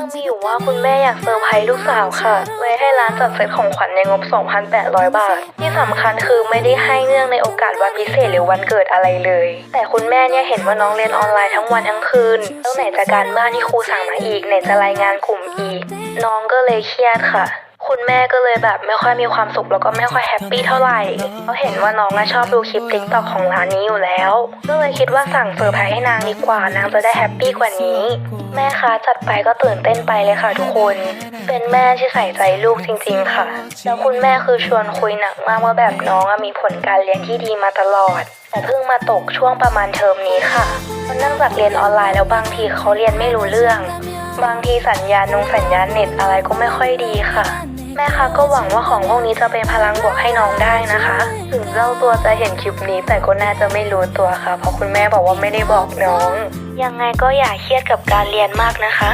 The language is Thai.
รื่องมีอยู่ว่าคุณแม่อยากเซอร์ไพรส์ลูกสาวค่ะเลยให้ร้านจัดเซตของขวัญในงบ 2,800 บาท ที่สำคัญคือไม่ได้ให้เนื่องในโอกาสวันพิเศษหรือวันเกิดอะไรเลย แต่คุณแม่เนี่ยเห็นว่าน้องเรียนออนไลน์ทั้งวันทั้งคืน แล้วไหนจะการบ้านที่ครูสั่งมาอีกไหนจะรายงานกลุ่มอีก น้องก็เลยเครียดค่ะ คุณแม่ก็เลยแบบไม่ค่อยมีความสุขแล้วก็ไม่ค่อยแฮปปี้เท่าไหร่เพราะเห็นว่าน้องอะชอบดูคลิปติ๊กต็อกของร้านนี้อยู่แล้ว ก็เลยคิดว่าสั่งเซอร์ไพรส์ให้นางดีกว่านางจะได้แฮปปี้กว่านี้ แม่คะจัดไปก็ตื่นเต้นไปเลยค่ะทุกคน เป็นแม่ที่ใส่ใจลูกจริง ๆ ค่ะ แล้วคุณแม่คือชวนคุยหนักมากว่าแบบน้องอะมีผลการเรียนที่ดีมาตลอดแต่เพิ่งมาตกช่วงประมาณเทอมนี้ค่ะเนื่องจากเรียนออนไลน์แล้วบางทีเขาเรียนไม่รู้เรื่อง บางทีสัญญาณนงสัญญาณเน็ตอะไรก็ไม่ค่อยดีค่ะ ม่คะก็หวังว่าของพวกนี้จะเป็นพลังบวกให้น้องได้นะคะ ถึงเจ้าตัวจะเห็นคลิปนี้แต่ก็น่าจะไม่รู้ตัวค่ะ เพราะคุณแม่บอกว่าไม่ได้บอกน้อง ยังไงก็อย่าเครียดกับการเรียนมากนะคะ